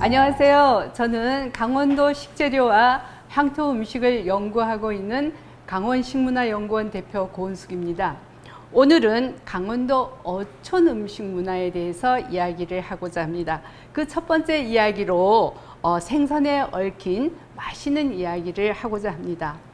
안녕하세요. 저는 강원도 식재료와 향토 음식을 연구하고 있는 강원식문화연구원 대표 고은숙입니다. 오늘은 강원도 어촌 음식 문화에 대해서 이야기를 하고자 합니다. 그 첫 번째 이야기로 어, 생선에 얽힌 맛있는 이야기를 하고자 합니다.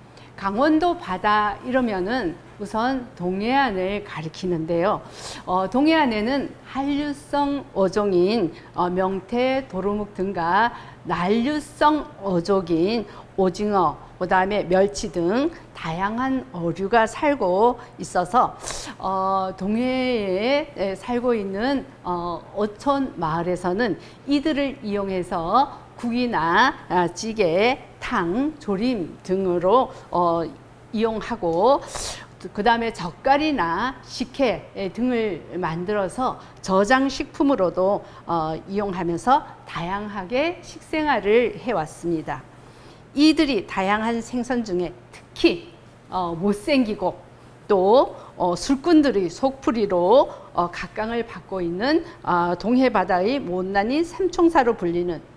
강원도 바다 이러면은 우선 동해안을 가리키는데요. 어, 동해안에는 한류성 어종인 어, 명태, 도루묵 등과 난류성 어종인 오징어, 그 다음에 멸치 등 다양한 어류가 살고 있어서 어, 동해에 에, 살고 있는 어, 어촌 마을에서는 이들을 이용해서 국이나 아, 찌개, 탕, 조림 등으로 어, 이용하고 그 다음에 젓갈이나 식혜 등을 만들어서 저장 식품으로도 어, 이용하면서 다양하게 식생활을 해왔습니다. 이들이 다양한 생선 중에 특히 어, 못생기고 또 어, 술꾼들의 속풀이로 어, 각광을 받고 있는 어, 동해 바다의 못난이 삼총사로 불리는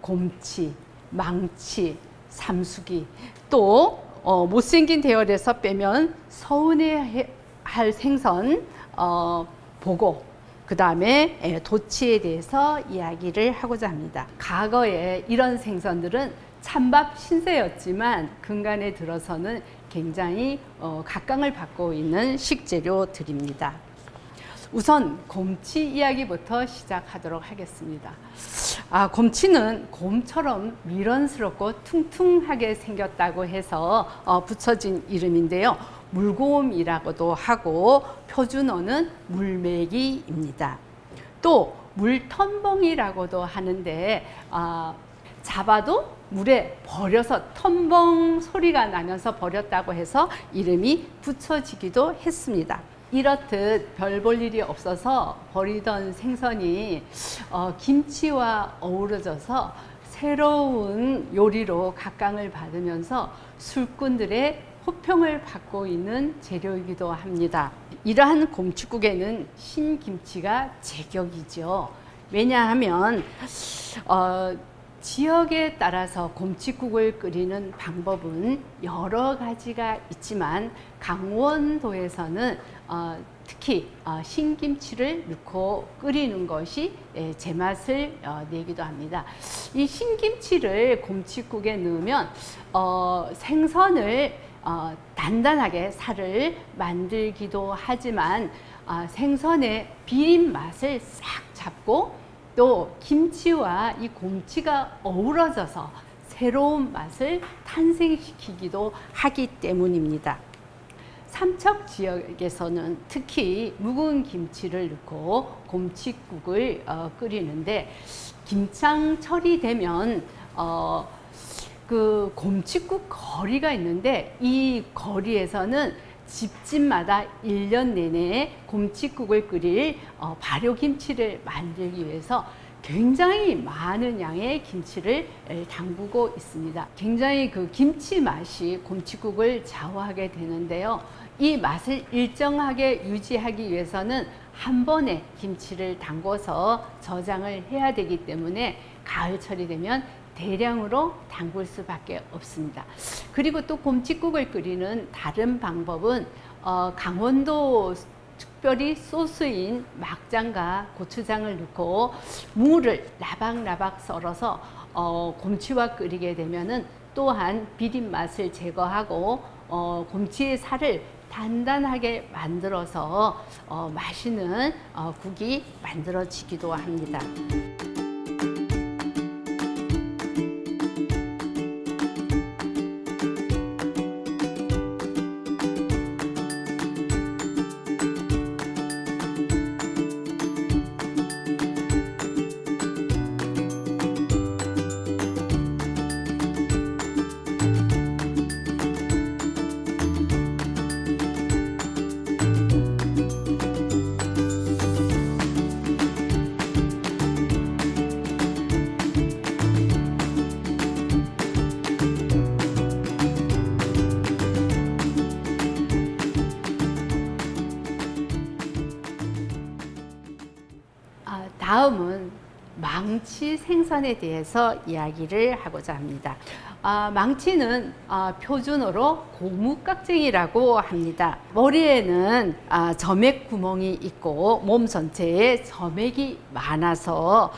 곰치, 망치, 삼수기 또 어, 못생긴 대열에서 빼면 서운해할 생선 어, 보고 그 다음에 도치에 대해서 이야기를 하고자 합니다. 과거에 이런 생선들은 찬밥 신세였지만 근간에 들어서는 굉장히 어, 각광을 받고 있는 식재료들입니다. 우선 곰치 이야기부터 시작하도록 하겠습니다. 아, 곰치는 곰처럼 미련스럽고 퉁퉁하게 생겼다고 해서 어, 붙여진 이름인데요. 물곰이라고도 하고 표준어는 물메기입니다. 또 물텀벙이라고도 하는데 아, 잡아도 물에 버려서 텀벙 소리가 나면서 버렸다고 해서 이름이 붙여지기도 했습니다. 이렇듯 별 볼 일이 없어서 버리던 생선이 어, 김치와 어우러져서 새로운 요리로 각광을 받으면서 술꾼들의 호평을 받고 있는 재료이기도 합니다. 이러한 곰칫국에는 신김치가 제격이죠. 왜냐하면 어, 지역에 따라서 곰칫국을 끓이는 방법은 여러 가지가 있지만 강원도에서는 어, 특히 어, 신김치를 넣고 끓이는 것이 예, 제맛을 어, 내기도 합니다. 이 신김치를 곰칫국에 넣으면 어, 생선을 어, 단단하게 살을 만들기도 하지만 아, 생선의 비린 맛을 싹 잡고 또 김치와 이 곰치가 어우러져서 새로운 맛을 탄생시키기도 하기 때문입니다. 삼척 지역에서는 특히 묵은 김치를 넣고 곰치국을 어, 끓이는데 김장철이 되면 어, 그 곰치국 거리가 있는데 이 거리에서는 집집마다 일년 내내 곰치국을 끓일 어, 발효김치를 만들기 위해서 굉장히 많은 양의 김치를 에, 담그고 있습니다. 굉장히 그 김치 맛이 곰치국을 좌우하게 되는데요. 이 맛을 일정하게 유지하기 위해서는 한 번에 김치를 담궈서 저장을 해야 되기 때문에 가을철이 되면 대량으로 담글 수밖에 없습니다. 그리고 또 곰칫국을 끓이는 다른 방법은 어, 강원도 특별히 소스인 막장과 고추장을 넣고 무를 라박라박 썰어서 어, 곰치와 끓이게 되면은 또한 비린 맛을 제거하고 어, 곰치의 살을 단단하게 만들어서 어, 맛있는 어, 국이 만들어지기도 합니다. 망치 생선에 대해서 이야기를 하고자 합니다. 아, 망치는 아, 표준어로 고무깍쟁이라고 합니다. 머리에는 아, 점액 구멍이 있고 몸 전체에 점액이 많아서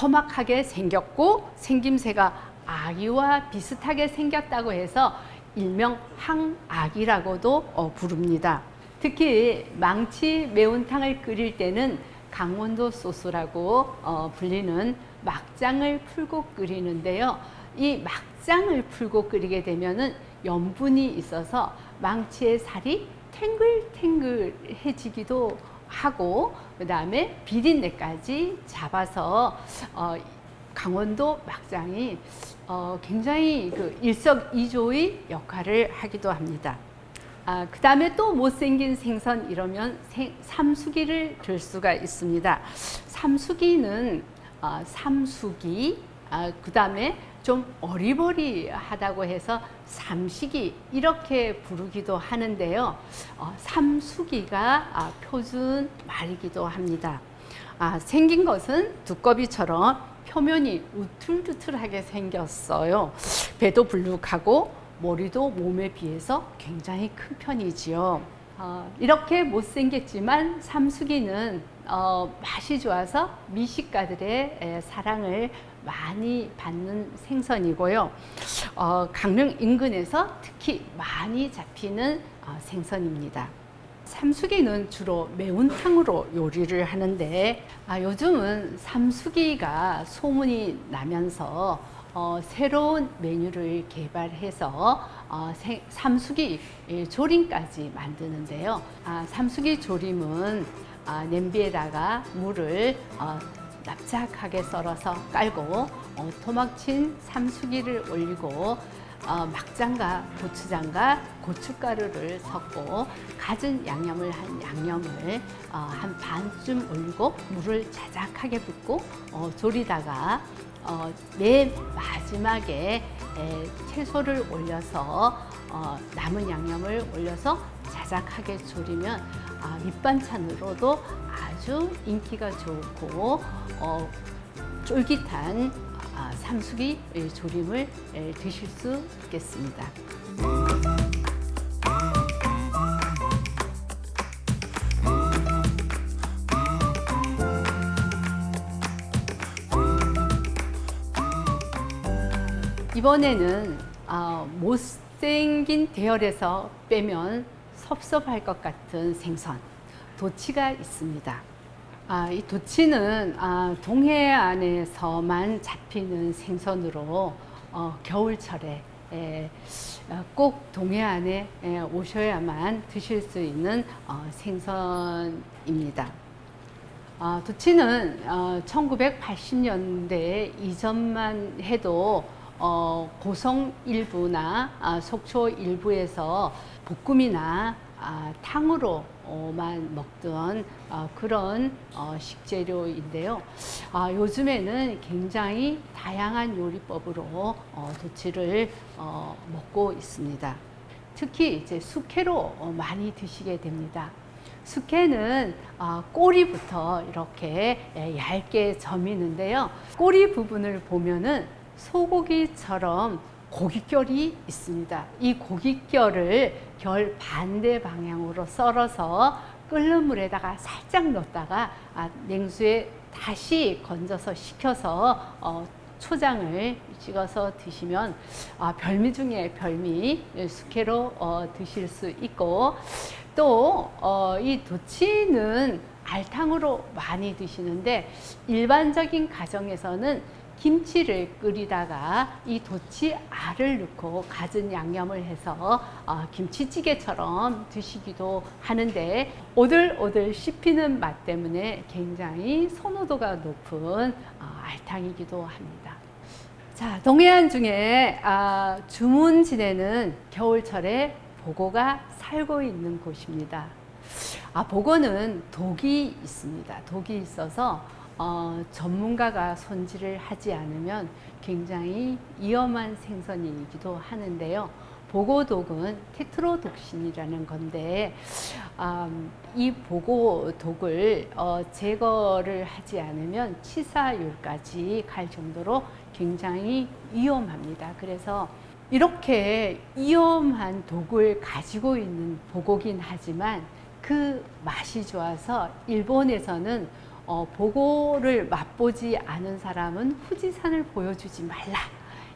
험악하게 생겼고 생김새가 아기와 비슷하게 생겼다고 해서 일명 항아기라고도 어, 부릅니다. 특히 망치 매운탕을 끓일 때는 강원도 소스라고 어, 불리는 막장을 풀고 끓이는데요. 이 막장을 풀고 끓이게 되면은 염분이 있어서 망치의 살이 탱글탱글해지기도 하고 그 다음에 비린내까지 잡아서 어, 강원도 막장이 어, 굉장히 그 일석이조의 역할을 하기도 합니다. 아, 그 다음에 또 못생긴 생선 이러면 생, 삼수기를 들 수가 있습니다. 삼수기는 아, 삼수기, 아, 그 다음에 좀 어리버리하다고 해서 삼식이 이렇게 부르기도 하는데요. 어, 삼수기가 아, 표준 말이기도 합니다. 아, 생긴 것은 두꺼비처럼 표면이 우툴두툴하게 생겼어요. 배도 불룩하고 머리도 몸에 비해서 굉장히 큰 편이지요. 어, 이렇게 못생겼지만 삼수기는 어, 맛이 좋아서 미식가들의 에, 사랑을 많이 받는 생선이고요. 어, 강릉 인근에서 특히 많이 잡히는 어, 생선입니다. 삼수기는 주로 매운탕으로 요리를 하는데 아, 요즘은 삼수기가 소문이 나면서 어, 새로운 메뉴를 개발해서 어, 생- 삼수기 예, 조림까지 만드는데요. 아, 삼수기 조림은 아, 냄비에다가 물을 어, 납작하게 썰어서 깔고 어, 토막친 삼수기를 올리고 어, 막장과 고추장과 고춧가루를 섞고 갖은 양념을 한 양념을 어, 한 반쯤 올리고 물을 자작하게 붓고 어, 졸이다가 어, 맨 마지막에 에, 채소를 올려서 어, 남은 양념을 올려서 자작하게 졸이면 아, 밑반찬으로도 아주 인기가 좋고 어, 쫄깃한 아, 삼수기 에, 조림을 에, 드실 수 있겠습니다. 이번에는 아, 못생긴 대열에서 빼면 섭섭할 것 같은 생선 도치가 있습니다. 아, 이 도치는 아, 동해안에서만 잡히는 생선으로 어, 겨울철에 에, 어, 꼭 동해안에 에, 오셔야만 드실 수 있는 어, 생선입니다. 아, 도치는 어, 1980년대 이전만 해도 어, 고성 일부나 아, 속초 일부에서 볶음이나 아, 탕으로만 먹던 어, 그런 어, 식재료인데요. 아, 요즘에는 굉장히 다양한 요리법으로 어, 도치를 어, 먹고 있습니다. 특히 이제 숙회로 어, 많이 드시게 됩니다. 숙회는 어, 꼬리부터 이렇게 예, 얇게 점이는데요. 꼬리 부분을 보면은 소고기처럼 고깃결이 있습니다. 이 고깃결을 결 반대 방향으로 썰어서 끓는 물에다가 살짝 넣었다가 아, 냉수에 다시 건져서 식혀서 어, 초장을 찍어서 드시면 아, 별미 중에 별미 예, 숙회로 어, 드실 수 있고 또 어, 이 도치는 알탕으로 많이 드시는데 일반적인 가정에서는 김치를 끓이다가 이 도치 알을 넣고 갖은 양념을 해서 어, 김치찌개처럼 드시기도 하는데 오들오들 씹히는 맛 때문에 굉장히 선호도가 높은 어, 알탕이기도 합니다. 자, 동해안 중에 아, 주문 지내는 겨울철에 보고가 살고 있는 곳입니다. 아, 보고는 독이 있습니다. 독이 있어서 어, 전문가가 손질을 하지 않으면 굉장히 위험한 생선이기도 하는데요. 보고독은 테트로독신이라는 건데 음, 이 보고독을 어, 제거를 하지 않으면 치사율까지 갈 정도로 굉장히 위험합니다. 그래서 이렇게 위험한 독을 가지고 있는 보고긴 하지만 그 맛이 좋아서 일본에서는 어, 보고를 맛보지 않은 사람은 후지산을 보여주지 말라.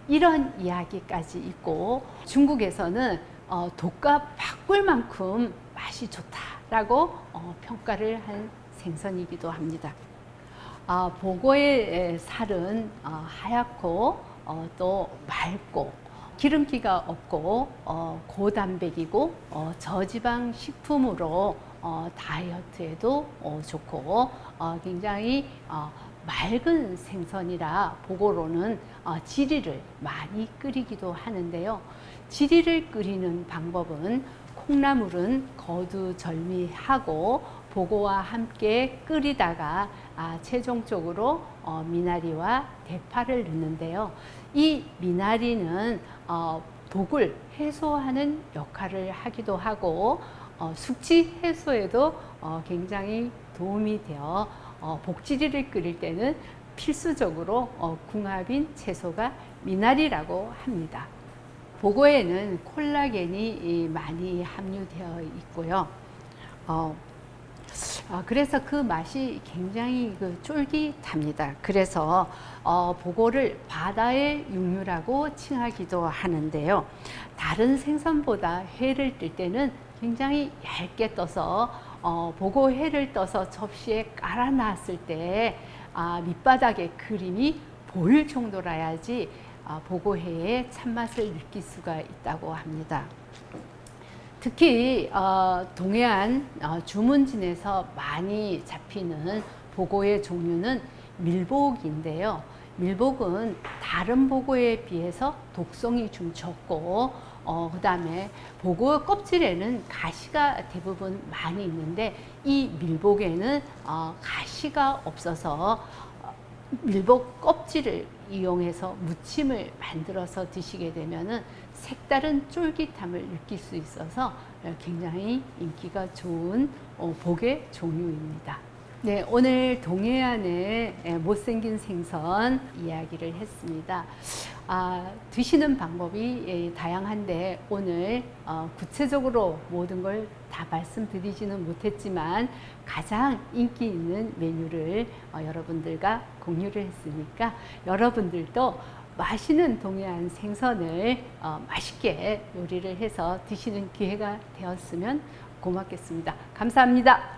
이런 이야기까지 있고 중국에서는 어, 독과 바꿀 만큼 맛이 좋다라고 어, 평가를 한 생선이기도 합니다. 아, 보고의 살은 어, 하얗고 어, 또 맑고 기름기가 없고 어, 고단백이고 어, 저지방 식품으로 어, 다이어트에도 어, 좋고 어, 굉장히 어, 맑은 생선이라 보고로는 어, 지리를 많이 끓이기도 하는데요. 지리를 끓이는 방법은 콩나물은 거두절미하고 보고와 함께 끓이다가 아, 최종적으로 어, 미나리와 대파를 넣는데요. 이 미나리는 어, 독을 해소하는 역할을 하기도 하고 어, 숙취 해소에도 어, 굉장히 도움이 되어 어, 복지리를 끓일 때는 필수적으로 어, 궁합인 채소가 미나리라고 합니다. 보고에는 콜라겐이 이, 많이 함유되어 있고요. 어, 아, 그래서 그 맛이 굉장히 그 쫄깃합니다. 그래서 어, 보고를 바다의 육류라고 칭하기도 하는데요. 다른 생선보다 회를 뜰 때는 굉장히 얇게 떠서 어, 보고 회를 떠서 접시에 깔아 놨을 때 아, 밑바닥에 그림이 보일 정도라야지 아, 보고회의 참맛을 느낄 수가 있다고 합니다. 특히 어, 동해안 어, 주문진에서 많이 잡히는 보고의 종류는 밀복인데요. 밀복은 다른 보고에 비해서 독성이 좀 적고 어, 그다음에 보고 껍질에는 가시가 대부분 많이 있는데 이 밀복에는 어, 가시가 없어서 어, 밀복 껍질을 이용해서 무침을 만들어서 드시게 되면은 색다른 쫄깃함을 느낄 수 있어서 굉장히 인기가 좋은 어, 복의 종류입니다. 네, 오늘 동해안의 예, 못생긴 생선 이야기를 했습니다. 아, 드시는 방법이 예, 다양한데 오늘 어, 구체적으로 모든 걸 다 말씀드리지는 못했지만 가장 인기 있는 메뉴를 어, 여러분들과 공유를 했으니까 여러분들도 맛있는 동해안 생선을 어, 맛있게 요리를 해서 드시는 기회가 되었으면 고맙겠습니다. 감사합니다.